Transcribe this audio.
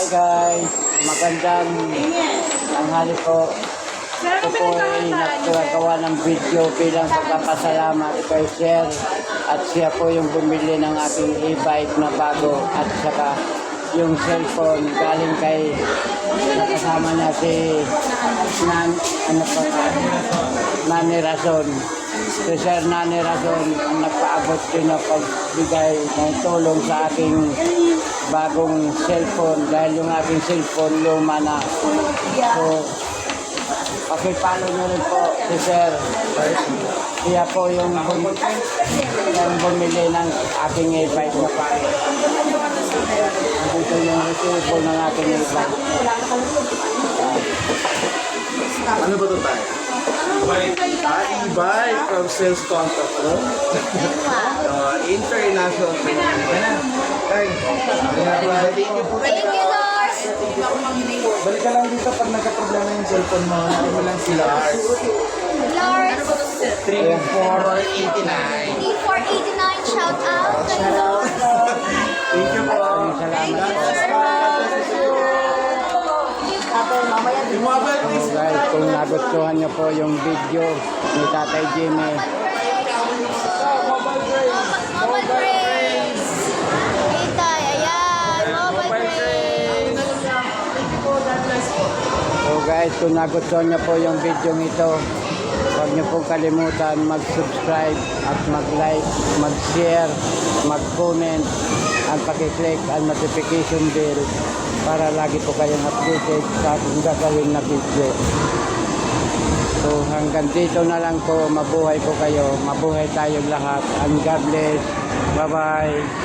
Hi guys, magandang tanghali po. Ito po ay nagagawa ng video bilang pagpapasalamat kay Sir at siya po yung bumili ng aking e-bike na bago at saka yung cellphone galing kay nakasama niya si Nan, ano po, Nani Rason. Si Sir Nani Rason ang nagpaabot din ng pagbigay ng tulong sa aking bagong cellphone dahil yung aking cellphone luma na. So, pakipalo nyo rin po si Sir. Siya po yung, bum yung bumili ng aking e-bike na pare. Dito yung resibo ng aking e-bike. Ano ba ito tayo? E-bike from sales contact, no? uh, international payment. Ay, thank you po. Thank you, Lord. Balik ka lang dito pag nagka-problema yung cellphone mo. Ano mo lang sila? Lord, 3489. 3489, shout out kay Lord. Thank you po. Salamat po. Guys, kung nagustuhan niyo po yung video ni Tatay Jimmy. So guys, kung nagustuhan niyo po yung video ito, huwag niyo pong kalimutan mag-subscribe at mag-like, mag-share, mag-comment, at pakiclick ang notification bell para lagi po kayong updated sa aking gagawin na video. So hanggang dito na lang po, mabuhay po kayo, mabuhay tayong lahat, and God bless. Bye-bye.